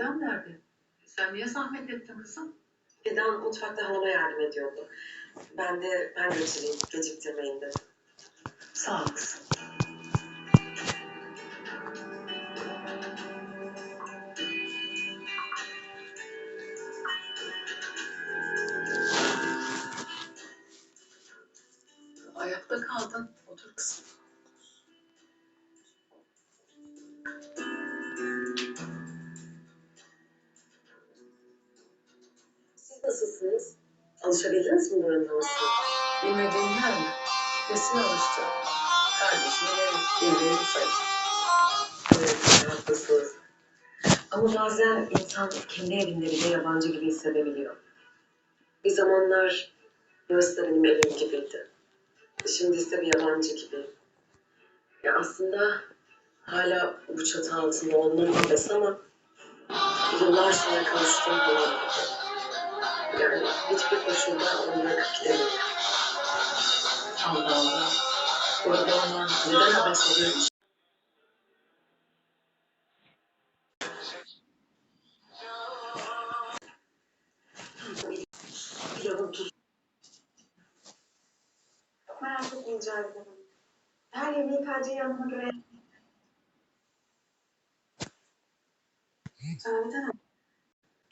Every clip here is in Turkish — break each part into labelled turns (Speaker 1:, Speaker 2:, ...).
Speaker 1: Fidan nerede? Sen niye zahmet ettin kızım?
Speaker 2: Fidan mutfakta halama yardım ediyordu. Ben de ben götüreyim, geciktirmeyin dedim.
Speaker 1: Sağ ol kızım. Ayakta kaldın. Otur kızım.
Speaker 2: Alışabildiniz mi buranın havasına?
Speaker 1: Bilmediğin yer mi? Kesin alıştı. Kardeşine evlerini sayın.
Speaker 2: Evet, haklısınız. Ama bazen insan kendi evinde bile yabancı gibi hissedebiliyor. Bir zamanlar burası benim evim gibiydi. Şimdi ise bir yabancı gibi. Ya aslında hala bu çatı altında olmanın nefes ama yıllar sonra kavuştuğum bulan Hiçbir koşulda onu bırakıp gidemiyorum.
Speaker 1: Allah Allah. Orada olman neden haber oluyormuş?
Speaker 2: Pilavın.
Speaker 3: Her yemeği Kadriye Hanım'a göre... Cavide Hanım.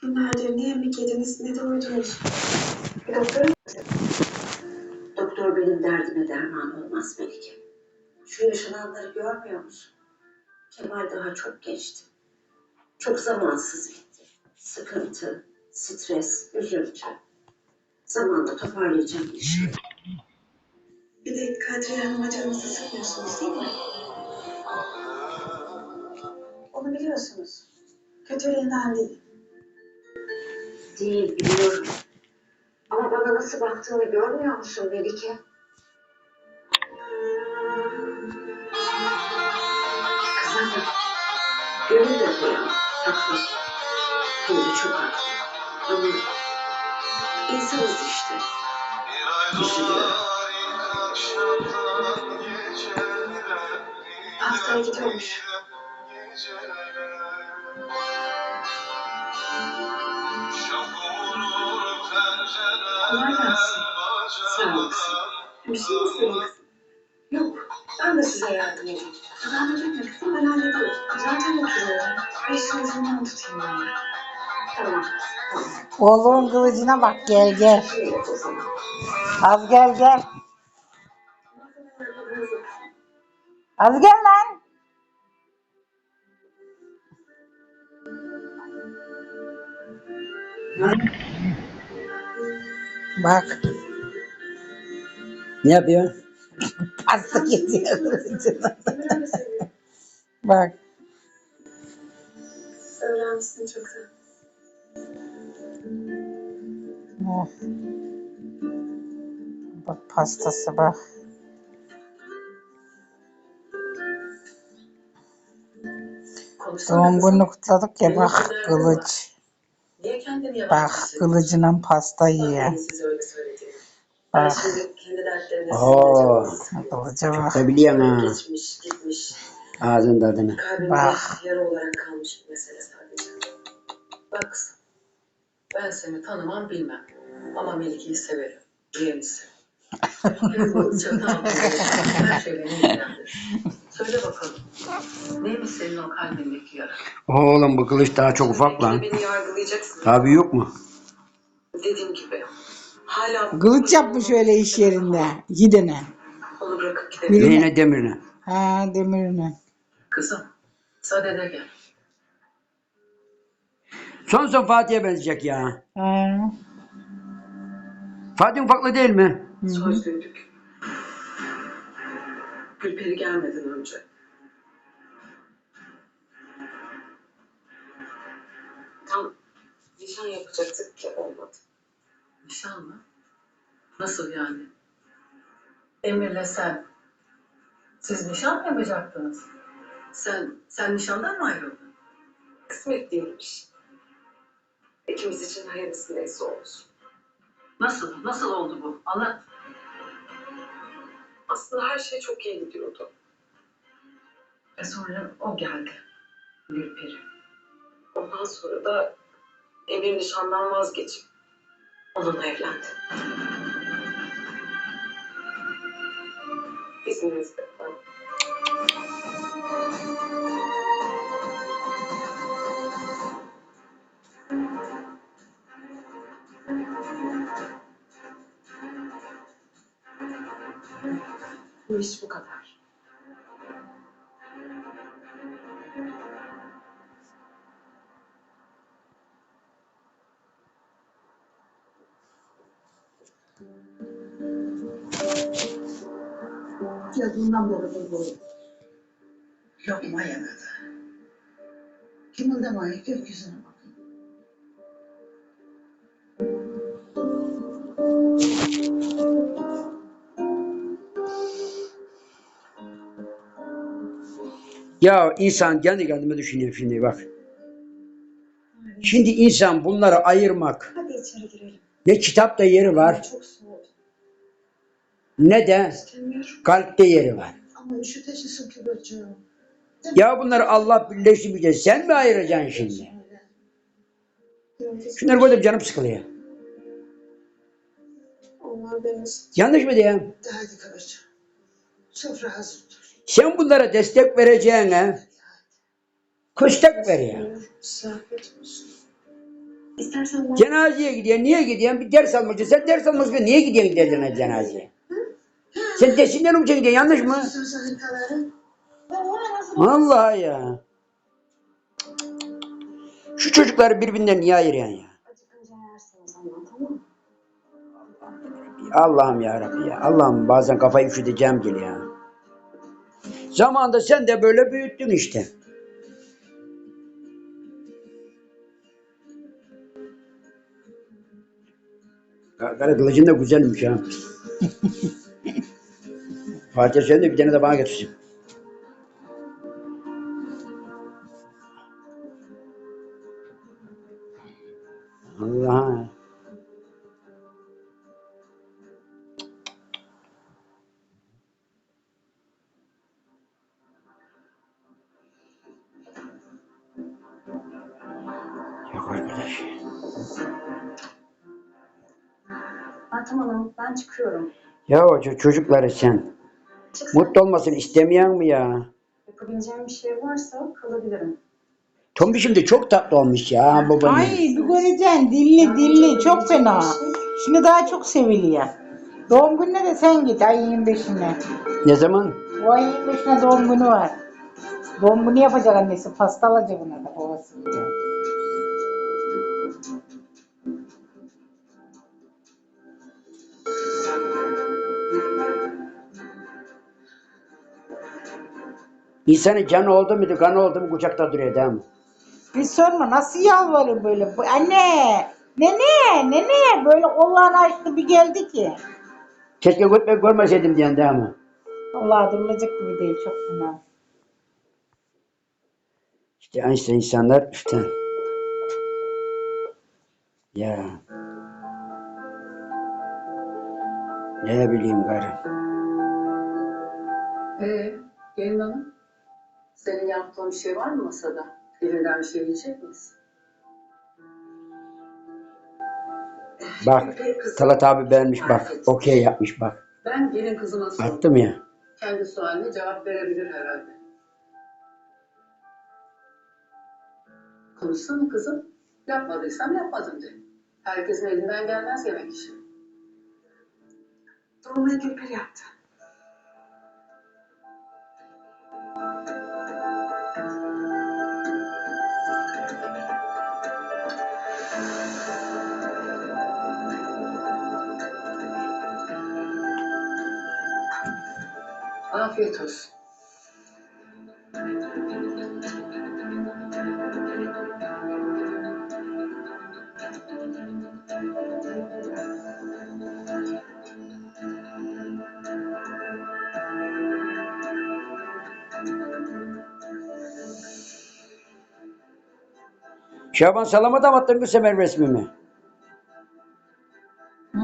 Speaker 3: Günlerdir ne yemek yediniz ne de uyudunuz. Bir doktora
Speaker 4: Doktor benim derdime derman olmaz Melike. Şu yaşananları görmüyor musun? Kemal daha çok geçti. Çok zamansız bitti. Sıkıntı, stres, üzüntü. Zamanla toparlayacağım işi.
Speaker 3: Bir de Kadriye Hanım'a canınızı sıkmıyorsunuz değil mi? Onu biliyorsunuz. Kötülüğünden değil.
Speaker 4: Değil biliyorum. Ama bana nasıl baktığını görmüyor musun Melike? Kızım, gönül de koyamam. Haklı. De çok haklı. Ama insanız işte. Üzülüyorum.
Speaker 3: Hastaneye gidiyormuş. Kolay gelsin.
Speaker 4: Sağ olasın.
Speaker 3: Bir şey kızım? Yok. Ben de size yardım edeyim. Zahmet etme kızım ben hallederim. Zaten oturuyorum. Beşinizden tutayım ben.
Speaker 4: Tamam.
Speaker 5: Oğlumun kılıcına bak gel gel. Az gel gel. Az gel lan. Bak
Speaker 6: Ne yapıyorsun?
Speaker 5: pasta
Speaker 3: seviyorum.
Speaker 5: Bak
Speaker 3: Öğrenmişsin çoktan.
Speaker 5: oh. Bak pastası bak. Doğum gününü kutladık ya bak kılıç. Bak kılıcına pasta yiyor. Bak
Speaker 6: Oo.
Speaker 5: kılıca bak.
Speaker 6: Da biliyorum ha.
Speaker 2: Geçmiş, gitmiş.
Speaker 6: Ağzın tadını.
Speaker 5: Bak.
Speaker 2: yara olarak kalmış bir mesele sadece.
Speaker 1: Bak kızım. Ben seni tanımam bilmem. Ama Melike'yi severim. Yeğeni severim. Söyle bakalım. Neymiş senin o kalbindeki yara?
Speaker 6: Oğlum bu kılıç daha çok ufak lan.
Speaker 2: Beni yargılayacaksın.
Speaker 6: Daha büyük mu?
Speaker 2: Dediğim gibi. Hala
Speaker 5: Kılıç yapmış öyle iş yerinde. Gidene.
Speaker 2: Onu bırakıp gidemiyorum.
Speaker 5: Birine-
Speaker 6: Neyine demirine.
Speaker 5: Ha demirine.
Speaker 1: Kızım. Sadede gel.
Speaker 6: Son son Fatih'e benzeyecek ya.
Speaker 5: Ha.
Speaker 6: Fatih ufaklı değil mi?
Speaker 2: Söz duyduk. Gülperi gelmeden önce. Tam nişan yapacaktık ki olmadı.
Speaker 1: Nişan mı? Nasıl yani? Emir'le sen. Siz nişan mı yapacaktınız? Sen, sen nişandan mı ayrıldın?
Speaker 2: Kısmet değilmiş. İkimiz için hayırlısı neyse olsun.
Speaker 1: Nasıl? Nasıl oldu bu? Anlat.
Speaker 2: Aslında her şey çok iyi gidiyordu.
Speaker 1: E sonra o geldi. Gülperi.
Speaker 2: Ondan sonra da Emir nişandan vazgeçip onunla evlendi. İzninizle. Bu iş bu kadar.
Speaker 3: Geldiğinden beri bu Lokma yemedi. Kımıldamayı gökyüzüne
Speaker 6: Ya insan kendi kendime düşünüyorum şimdi bak. Şimdi insan bunları ayırmak
Speaker 3: Hadi içeri girelim.
Speaker 6: ne kitapta yeri var
Speaker 3: Çok soğuk.
Speaker 6: ne de
Speaker 3: İstemiyorum.
Speaker 6: kalpte yeri var.
Speaker 3: Ama üşüteceksin ki böceğim.
Speaker 6: Ya bunları Allah birleştirecek. Sen mi ayıracaksın şimdi? Şunları koydum canım sıkılıyor.
Speaker 3: Onlar beni
Speaker 6: Yanlış mı diyeyim?
Speaker 3: Hadi karıcığım. Sofra hazırdır.
Speaker 6: Sen bunlara destek vereceğine köstek ver ya.
Speaker 2: İstersen ben
Speaker 6: Cenazeye gidiyor. Niye gidiyorsun? Bir ders almak için. Sen ders almak için niye gidiyorsun gidiyorsun cenazeye? Sen desinler mi gidiyorsun? Yanlış mı? Vallahi ya. Şu çocukları birbirinden niye ayırıyorsun ya? Allah'ım ya Rabbi ya. Allah'ım bazen kafayı üşüteceğim geliyor ya. Zamanında sen de böyle büyüttün işte. Ka- Kara kılıcın da güzelmiş ha. Fatih sen de bir tane de bana getirsin.
Speaker 2: Meltem Hanım ben çıkıyorum.
Speaker 6: Ya o ço- çocukları sen
Speaker 2: Çıksam
Speaker 6: mutlu olmasını istemeyen mi ya?
Speaker 2: yapabileceğim bir şey varsa kalabilirim.
Speaker 6: Tombi şimdi çok tatlı olmuş ya babanın.
Speaker 5: Ay bir göreceksin dilli dilli çok fena. Şimdi daha çok seviliyor. Doğum gününe de sen git ay 25'ine.
Speaker 6: Ne zaman?
Speaker 5: Bu ay 25'ine doğum günü var. Doğum günü yapacak annesi. Pasta alacak buna da babası.
Speaker 6: İnsanın canı oldu muydu, kanı oldu mu kucakta duruyor değil mi?
Speaker 5: Bir sorma nasıl yalvarır böyle. Bu- Anne, nene, nene böyle kollarını açtı bir geldi ki.
Speaker 6: Keşke gitmek görmeseydim diyen değil mi?
Speaker 5: Allah durulacak gibi değil çok fena.
Speaker 6: İşte işte insanlar işte. Ya. Ne bileyim garip.
Speaker 1: Ee, gelin hanım. Senin yaptığın bir şey var mı masada? Elinden bir şey yiyecek miyiz?
Speaker 6: Bak Talat abi beğenmiş bak. Okey yapmış bak.
Speaker 1: Ben gelin kızıma sordum.
Speaker 6: Attım ya.
Speaker 1: Kendi sualine cevap verebilir herhalde. Konuşsana kızım. Yapmadıysam yapmadım de. Herkesin elinden gelmez yemek işi.
Speaker 3: Dolmayı Gülper yaptı.
Speaker 1: Afiyet olsun.
Speaker 6: Şaban Salam'a da mı attın bu sefer resmimi?
Speaker 5: Hı?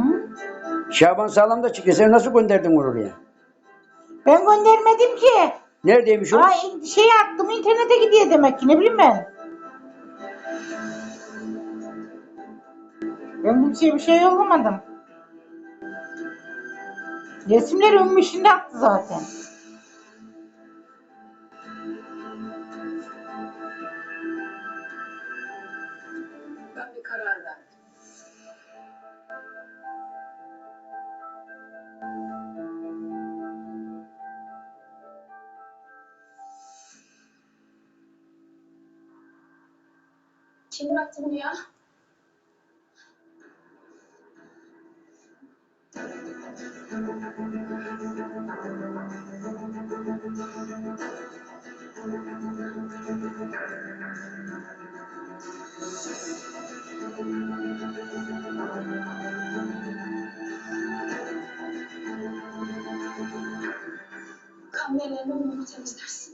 Speaker 6: Şaban Salam da çıkıyor. Sen nasıl gönderdin oraya?
Speaker 5: Görmedim ki.
Speaker 6: Neredeymiş o?
Speaker 5: Ay şey attım internete gidiyor demek ki ne bileyim ben. Ben bu şey bir şey yollamadım. Resimler onun işinde attı zaten.
Speaker 3: Kim bıraktı bunu ya? Kan ellerini onu temizlersin.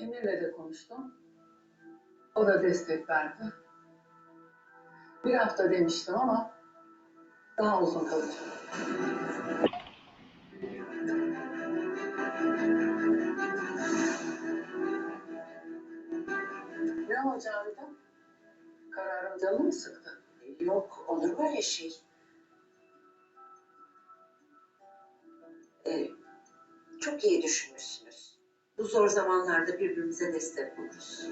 Speaker 1: Emir'le de konuştum. O da destek verdi. Bir hafta demiştim ama daha uzun kalacak. Ne o Cavidan? Kararın canı mı sıktı?
Speaker 4: Yok olur mu öyle şey? Ee, çok iyi düşünmüşsünüz. Bu zor zamanlarda birbirimize destek oluruz.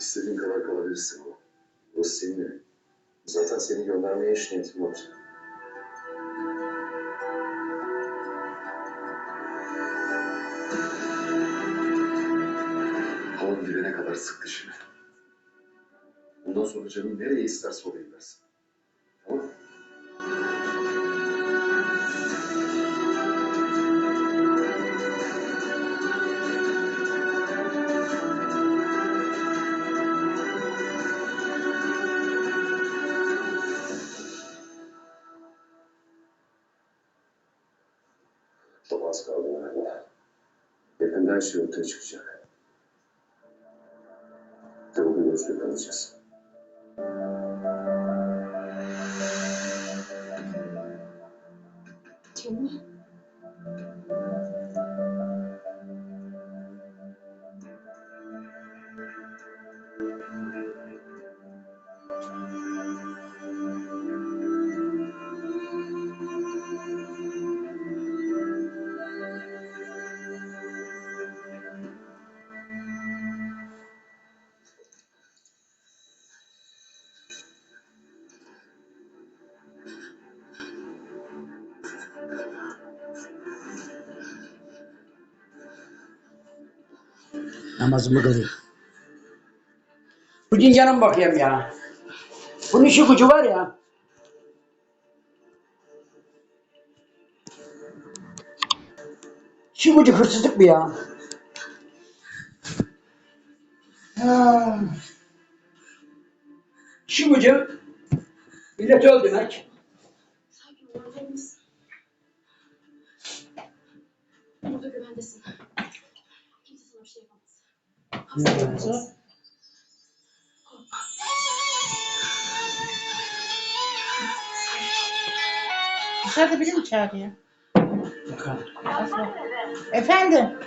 Speaker 7: İstediğin kadar kalabilirsin o. Burası senin. Zaten seni göndermeye hiç niyetim yoktu. Havan girene kadar sık dişini. Bundan sonra canım nereye isterse oraya gidersin. Yakında her şey ortaya çıkacak. Ve bugün özgür kalacağız.
Speaker 3: Kim?
Speaker 6: Namazımı kılayım. Bugün canım bakayım ya. Bunun işi gücü var ya. Şu gücü hırsızlık mı ya? Ha. Şu gücü milleti öldürmek.
Speaker 3: Sakin ol? Burada güvendesin. Kimse sana bir şey yapamaz. Hapse
Speaker 5: Dışarıda biri mi çağırıyor?
Speaker 6: Bakalım.
Speaker 5: Efendim?